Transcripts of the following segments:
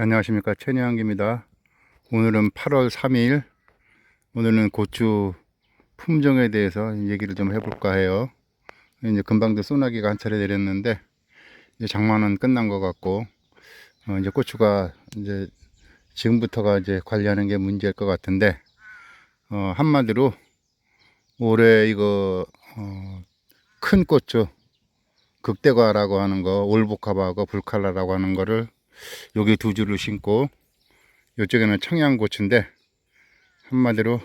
안녕하십니까. 천혜향기입니다. 오늘은 8월 3일 오늘은 고추 품종에 대해서 얘기를 좀 해볼까 해요. 이제 금방도 소나기가 한 차례 내렸는데 이제 장마는 끝난 것 같고 어, 이제 고추가 이제 지금부터가 이제 관리하는 게 문제일 것 같은데 어, 한마디로 올해 이거 어, 큰 고추 극대과라고 하는 거 올복합하고 불칼라라고 하는 거를 여기 두 줄을 심고 이쪽에는 청양고추인데 한마디로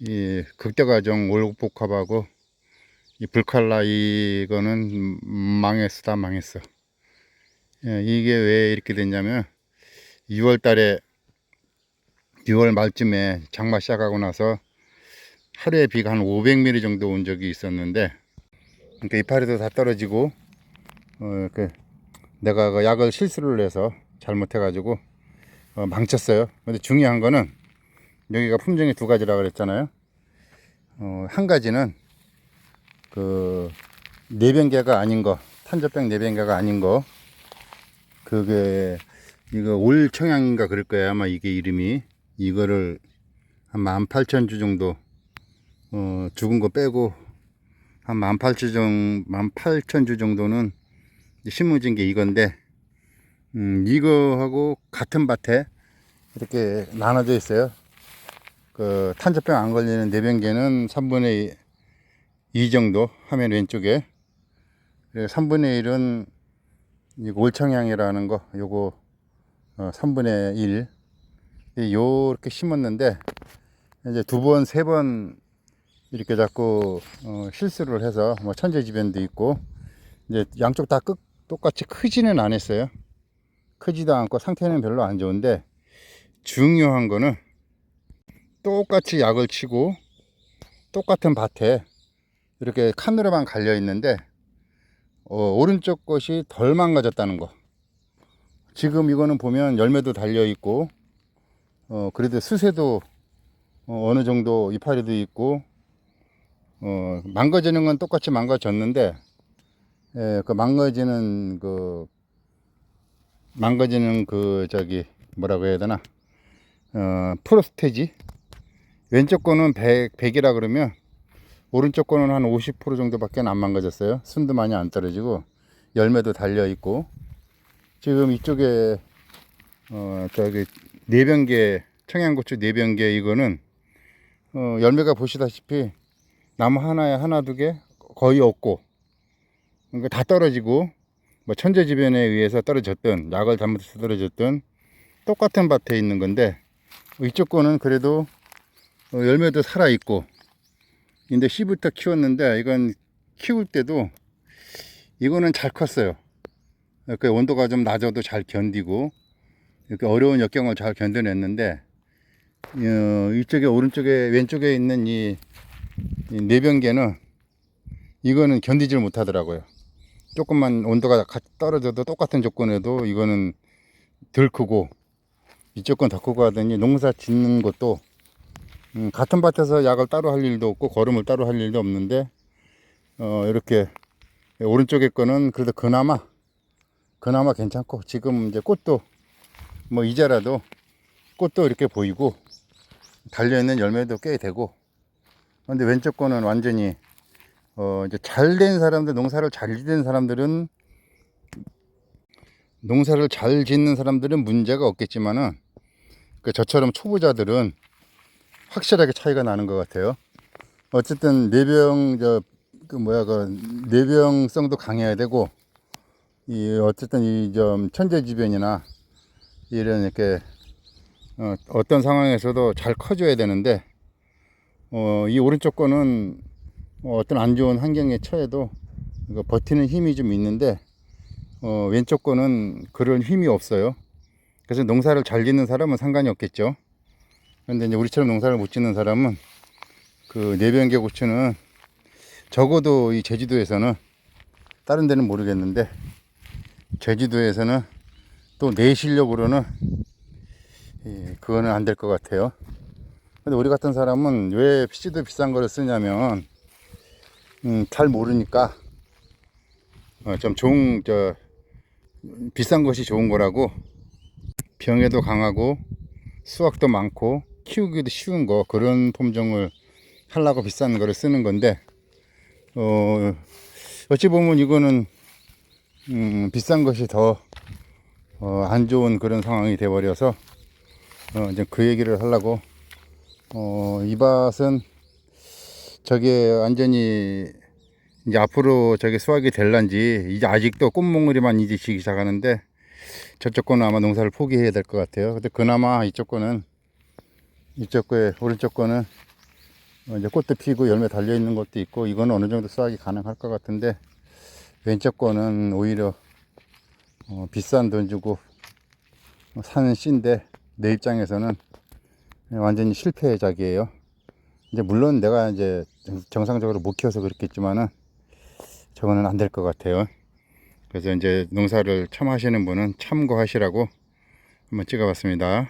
이 극대과정 올복합하고 이 불칼라 이거는 망했어 다 망했어. 예, 이게 왜 이렇게 됐냐면 6월 달에 6월 말쯤에 장마 시작하고 나서 하루에 비가 한 500mm 정도 온 적이 있었는데 그러니까 이파리도 다 떨어지고 어, 그 내가 그 약을 실수를 해서 잘못해가지고 어, 망쳤어요. 근데 중요한 거는 여기가 품종이 두 가지라 그랬잖아요. 어, 한 가지는 그 내변계가 아닌 거, 탄저병 내변계가 아닌 거, 그게 이거 올 청양인가 그럴 거예요. 아마 이게 이름이 이거를 한 18,000주 정도 어, 죽은 거 빼고 한 18,000주 정도, 18,000주 정도는 심어진 게 이건데 음, 이거하고 같은 밭에 이렇게 나눠져 있어요. 그 탄저병 안 걸리는 내변계는 3분의 2 정도 화면 왼쪽에 그리고 3분의 1은 이 올청향이라는 거 요거 어, 3분의 1 요렇게 심었는데 이제 두 번 세번 이렇게 자꾸 어, 실수를 해서 뭐 천재지변도 있고 이제 양쪽 다 끝, 똑같이 크지는 않았어요. 크지도 않고 상태는 별로 안 좋은데 중요한 거는 똑같이 약을 치고 똑같은 밭에 이렇게 칸으로만 갈려 있는데 어, 오른쪽 것이 덜 망가졌다는 거. 지금 이거는 보면 열매도 달려 있고 어, 그래도 수세도 어, 어느 정도 이파리도 있고 어, 망가지는 건 똑같이 망가졌는데 예, 그 망가지는 그 망가지는 그 저기 뭐라고 해야 되나? 어, 프로스테지? 왼쪽 거는 100, 100이라 그러면 오른쪽 거는 한 50% 정도밖에 안 망가졌어요. 순도 많이 안 떨어지고 열매도 달려 있고. 지금 이쪽에 어 저기 네병계 청양고추 네병계 이거는 어 열매가 보시다시피 나무 하나에 하나 두 개 거의 없고 그러니까 다 떨어지고 뭐 천재지변에 의해서 떨어졌던 약을 잘못해서 떨어졌던 똑같은 밭에 있는 건데 이쪽 거는 그래도 어, 열매도 살아 있고 근데 씨부터 키웠는데 이건 키울 때도 이거는 잘 컸어요. 이렇게 온도가 좀 낮아도 잘 견디고 이렇게 어려운 역경을 잘 견뎌냈는데 어, 이쪽에 오른쪽에 왼쪽에 있는 이, 이 내변계는 이거는 견디질 못하더라고요 조금만 온도가 가- 떨어져도 똑같은 조건에도 이거는 덜 크고 이쪽 건 더 크고 하더니 농사 짓는 것도 음, 같은 밭에서 약을 따로 할 일도 없고 거름을 따로 할 일도 없는데 어, 이렇게 오른쪽에 거는 그래도 그나마 그나마 괜찮고 지금 이제 꽃도 뭐 이제라도 꽃도 이렇게 보이고 달려있는 열매도 꽤 되고 근데 왼쪽 거는 완전히 어 이제 잘 된 사람들 농사를 잘 짓는 사람들은 농사를 잘 짓는 사람들은 문제가 없겠지만은 그 저처럼 초보자들은 확실하게 차이가 나는 것 같아요. 어쨌든 내병 저그 뭐야 그 내병성도 강해야 되고 이 어쨌든 이 좀 천재지변이나 이런 이렇게 어, 어떤 상황에서도 잘 커줘야 되는데 어, 이 오른쪽 거는 어, 어떤 안 좋은 환경에 처해도 버티는 힘이 좀 있는데 어, 왼쪽 거는 그런 힘이 없어요. 그래서 농사를 잘 짓는 사람은 상관이 없겠죠. 그런데 이제 우리처럼 농사를 못 짓는 사람은 그 내변계 고추는 적어도 이 제주도에서는 다른 데는 모르겠는데 제주도에서는 또 내 실력으로는 예, 그거는 안 될 것 같아요. 근데 우리 같은 사람은 왜 PC도 비싼 거를 쓰냐면 음, 잘 모르니까 어, 좀 좋은 저 비싼 것이 좋은 거라고 병에도 강하고 수확도 많고 키우기도 쉬운 거 그런 품종을 하려고 비싼 거를 쓰는 건데 어 어찌 보면 이거는 음, 비싼 것이 더 어, 안 좋은 그런 상황이 돼 버려서 어, 이제 그 얘기를 하려고 어, 이 밭은 저게 완전히 이제 앞으로 저게 수확이 될란지 이제 아직도 꽃몽울이만 이제 지기 시작하는데 저쪽 거는 아마 농사를 포기해야 될 것 같아요. 근데 그나마 이쪽 거는 이쪽 거에 오른쪽 거는 어, 이제 꽃도 피고 열매 달려 있는 것도 있고 이거는 어느 정도 수확이 가능할 것 같은데 왼쪽 거는 오히려 어, 비싼 돈 주고 사는 씨인데 내 입장에서는 완전히 실패작이에요. 이제 물론 내가 이제 정상적으로 못 키워서 그렇겠지만은 저거는 안 될 것 같아요. 그래서 이제 농사를 처음 하시는 분은 참고하시라고 한번 찍어봤습니다.